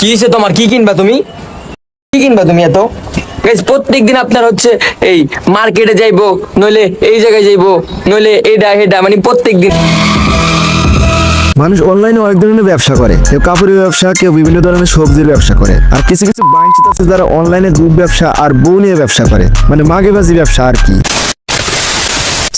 কি হয়েছে তোমার? কি কিনবা তুমি? কি কিনবা তুমি এত? প্রত্যেক দিন আপনার হচ্ছে এই মার্কেটে যাইবো, নইলে এই জায়গায় যাইবো, নইলে এটা হেডা মানে প্রত্যেক দিন মানুষ অনলাইনে অনেক ধরনের ব্যবসা করে। কেউ কাপড়ের ব্যবসা, কেউ বিভিন্ন ধরনের সবজির ব্যবসা করে। আর কিছু কিছু বাঞ্চিত আছে যারা অনলাইনে দুধ ব্যবসা আর বউ নিয়ে ব্যবসা করে। মানে মাগেবাজি ব্যবসা আর কি।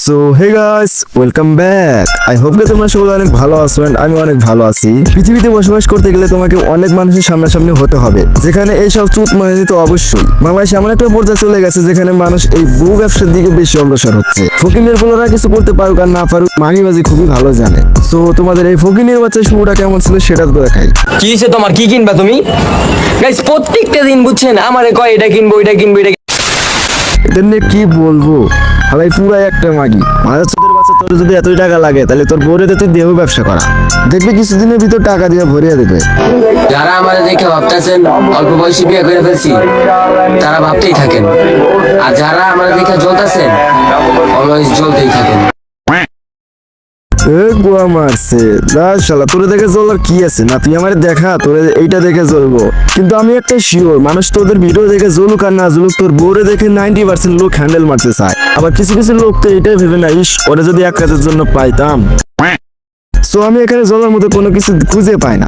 So hey guys welcome back I hope যে তোমরা সকলে অনেক ভালো আছো and আমি অনেক ভালো আছি। পৃথিবীতে বসবাস করতে গেলে তোমাকে অনেক মানুষের সামনাসামনি হতে হবে। যেখানে এইসব চুত মানে তো অবশ্যই। বাংলাদেশে এমন একটা পর্যায়ে চলে গেছে যেখানে মানুষ এই বউ ব্যবসার দিকে বেশি অগ্রসর হচ্ছে। ফকিনের বলারা কিছু করতে পারুক আর না পারুক, মাগিবাজি খুবই ভালো জানে। সো তোমাদের এই ফকিনের বাচ্চা শুরুটা কেমন ছিল সেটা তো দেখাই। কি তোমার? কি কিনবা তুমি? গাইস প্রত্যেকটা দিন বুঝছেন, আমারে কয়, এটা কিনবো এটা কিনবো, এটা এদের নিয়ে কি বলব? ভাই পুরাই একটা মাগি। মাঝে তোদের বাচ্চা তোর যদি এতই টাকা লাগে, তাহলে তোর বোরেতে তুই দেহ ব্যবসা করা। দেখবি কিছুদিনের ভিতর টাকা দিয়ে ভরিয়ে দেবে। যারা আমাদের দেখে ভাবতেছেন, অল্প বয়সী বিয়ে করে ফেলছি, তারা ভাবতেই থাকেন। আর যারা আমাদের দেখে জ্বলতেছেন, অলওয়েজ জ্বলতেই থাকেন। এ গোয়া মারছে। শালা তোরে দেখে চলার কি আছে? না তুই আমার দেখা তোরে এইটা দেখে চলবো কিন্তু আমি একটা শিওর মানুষ তোদের ভিডিও দেখে জলুক আর না জলুক তোর বোরে দেখে নাইনটি পার্সেন্ট লোক হ্যান্ডেল মারতে চায়। আবার কিছু কিছু লোক তো এটাই ভেবে না ইস ওরা যদি এক কাজের জন্য পাইতাম। সো আমি এখানে জলের মতো কোনো কিছু খুঁজে পাই না।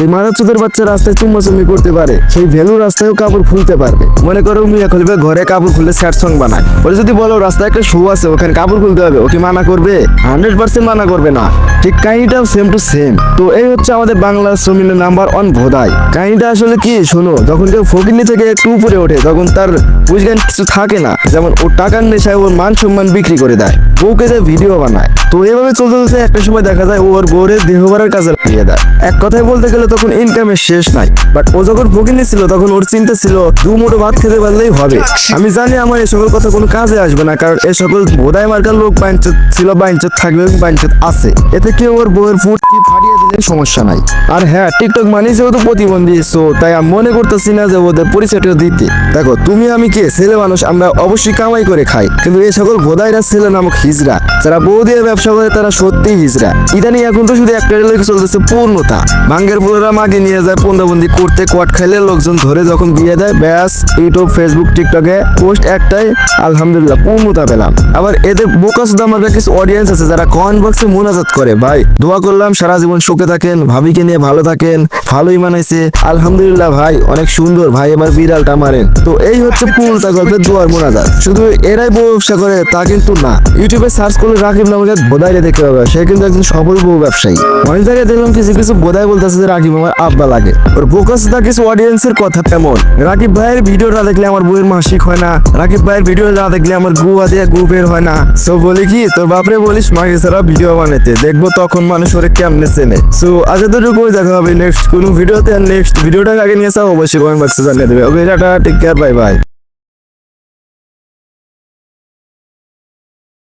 যে মারাচুদের বাচ্চা রাস্তায় চুম্বাচুম্বি করতে পারে, সেই ভ্যালু রাস্তায়ও কাপড় খুলতে পারবে। মনে করো মিয়া খুলবে ঘরে কাপড় খুলে স্যাড সং বানায়। ওরা যদি বলো, রাস্তায় একটা শো আছে, ওখানে কাপড় খুলতে হবে। ওকে মানা করবে? হান্ড্রেড পার্সেন্ট মানা করবে না। ঠিক কাহিনীটাও সেম টু সেম তো এই হচ্ছে আমাদের বাংলা শ্রমিকের নাম্বার ওয়ান ভোদাই। কাহিনীটা আসলে কি? শোনো, যখন কেউ ফকিনি থেকে একটু উপরে ওঠে, তখন তার বুঝগান কিছু থাকে না। যেমন ও টাকার নেশায় ওর মান সম্মান বিক্রি করে দেয়। বউকে যে ভিডিও বানায়। তো এভাবে চলতে চলতে একটা সময় দেখা যায় ও ওর বউরে দেহ ভরার কাজে লাগিয়ে দেয়। এক কথায় বলতে গেলে তখন ইনকামের শেষ নাই। বাট ও যখন ফকিনি ছিল তখন ওর চিন্তা ছিল, দু মুঠো ভাত খেতে পারলেই হবে। আমি জানি আমার এই সকল কথা কোনো কাজে আসবে না, কারণ এই সকল বোধাই মার্কার লোক বাইঞ্চত ছিল বাইঞ্চত থাকবে এবং বাইঞ্চত আছে। এতে কেউ ওর বউয়ের ফুট কি ফাটিয়ে দিলে সমস্যা নাই। আর হ্যাঁ টিকটক মানে যেহেতু প্রতিবন্ধী সো তাই আমি মনে করতেছি না যে ওদের পরিচয়টা দিতে। দেখো, তুমি আমি কে? ছেলে মানুষ, আমরা অবশ্যই কামাই করে খাই। কিন্তু এই সকল ভোদাইরা ছেলে নামক হিজরা। যারা বউ দিয়ে ব্যবসা করে, তারা সত্যি হিজরা। ইদানিং এখন তো শুধু একটা লেগে চলতেছে পূর্ণতা। ভাঙ্গের পোলেরা মাকে নিয়ে যায় পন্দাবন্দি করতে কট খাইলে লোকজন ধরে যখন দিয়ে দেয়, ব্যাস, ইউটিউব ফেসবুক টিকটকে পোস্ট একটাই, আলহামদুলিল্লাহ, পূর্ণতা পেলাম। আবার এদের বোকাস আমার কিছু অডিয়েন্স আছে, যারা কমেন্ট বক্সে মোনাজাত করে, ভাই। দোয়া করলাম, সারা জীবন সুখে থাকেন, ভাবিকে নিয়ে ভালো থাকেন, ভালোই মানাইছে। আলহামদুলিল্লাহ, ভাই, অনেক সুন্দর। ভাই, এবার বিড়ালটা মারেন। তো এই হচ্ছে পূর্ণতা গল্পের দোয়ার মোনাজাত। শুধু এরাই ব্যবসা করে, তা কিন্তু না। ইউটিউবে সার্চ করলে রাকিব নামক এক বোধাইরে দেখতে পাবে। সে কিন্তু একজন সফল বউ ব্যবসায়ী। অনেক জায়গায় দেখলাম কিছু কিছু বোধাই বলতেছে যে রাকিব আমার আব্বা লাগে। ওর বোকাস দা কিছু অডিয়েন্সের কথা তেমন। রাকিব ভাইয়ের ভিডিও না দেখলে আমার বউয়ের মাসিক হয় না। রাকিব ভাইয়ের ভিডিও না দেখলে আমার গুয়া দিয়ে গু বের হয় না। সো বলি কি, তোর বাপরে বলিস, মাকে ছাড়া ভিডিও বানাতে দেখব তখন মানুষ ওরে কেমনে চেনে। সো আজ এতটুকু দেখা হবে নেক্সট কোনো ভিডিওতে নেক্সট ভিডিওটা আগে নিয়ে যাও অবশ্যই কমেন্ট বক্সে জানিয়ে দেবে। Okay tata take care bye bye